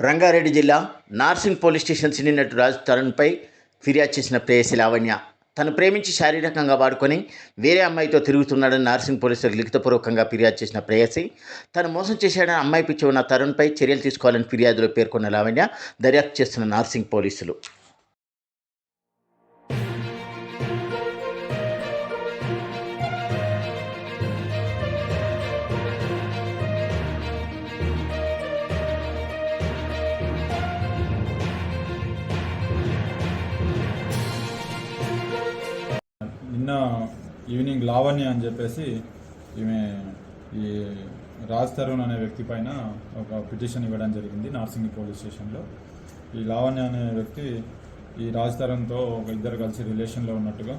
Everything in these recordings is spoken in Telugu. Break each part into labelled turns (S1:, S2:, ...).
S1: రంగారెడ్డి జిల్లా నార్సింగ్ పోలీస్ స్టేషన్ సినీ నటుడు రాజు తరుణ్పై ఫిర్యాదు చేసిన ప్రేయసి లావణ్య. తను ప్రేమించి శారీరకంగా వాడుకొని వేరే అమ్మాయితో తిరుగుతున్నాడని నార్సింగ్ పోలీసులకు లిఖితపూర్వకంగా ఫిర్యాదు చేసిన ప్రేయసి. తను మోసం చేశాడని అమ్మాయి పిచ్చి ఉన్న తరుణ్పై చర్యలు తీసుకోవాలని ఫిర్యాదులో పేర్కొన్న లావణ్య దర్యాప్తు చేస్తున్న నార్సింగ్ పోలీసులు.
S2: నిన్న ఈవినింగ్ లావణ్య అని చెప్పేసి ఈమె ఈ రాజ్ తరుణ్ అనే వ్యక్తి పైన ఒక పిటిషన్ ఇవ్వడం జరిగింది నార్సింగి పోలీస్ స్టేషన్లో. ఈ లావణ్య అనే వ్యక్తి ఈ రాజ్ తరుణ్తో ఒక ఇద్దరు కలిసి రిలేషన్లో ఉన్నట్టుగా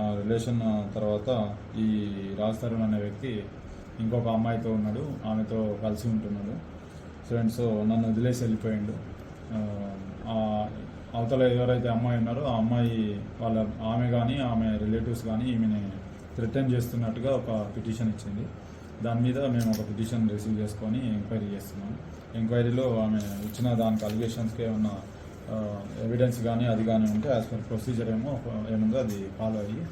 S2: ఆ రిలేషన్ తర్వాత ఈ రాజ్ తరుణ్ అనే వ్యక్తి ఇంకొక అమ్మాయితో ఉన్నాడు ఆమెతో కలిసి ఉంటున్నాడు. ఫ్రెండ్స్ నన్ను వదిలేసి వెళ్ళిపోయిండు. అవతల ఎవరైతే అమ్మాయి ఉన్నారో ఆ అమ్మాయి వాళ్ళ ఆమె కానీ ఆమె రిలేటివ్స్ కానీ ఈమెని థ్రెటన్ చేస్తున్నట్టుగా ఒక పిటిషన్ ఇచ్చింది. దాని మీద మేము ఒక పిటిషన్ రిసీవ్ చేసుకొని ఎంక్వైరీ చేస్తున్నాం. ఎంక్వైరీలో ఆమె ఇచ్చిన దానికి అలిగేషన్స్కి ఏమన్నా ఎవిడెన్స్ కానీ అది కానీ ఉంటే యాజ్ పర్ ప్రొసీజర్ ఏమో ఏముందో అది ఫాలో అయ్యి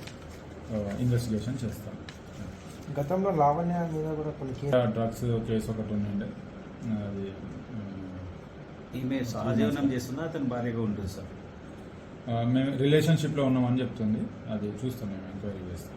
S2: ఇన్వెస్టిగేషన్ చేస్తాం.
S3: గతంలో లావణ్య మీద కూడా
S2: డ్రగ్స్ కేసు ఒకటి ఉండే అది
S4: ఈమె సహజీవనం చేస్తున్నా అతని భార్యగా ఉంటుంది సార్.
S2: మేము రిలేషన్షిప్లో ఉన్నామని చెప్తుంది. అది చూస్తాం మేము ఎంక్వైరీ చేస్తాం.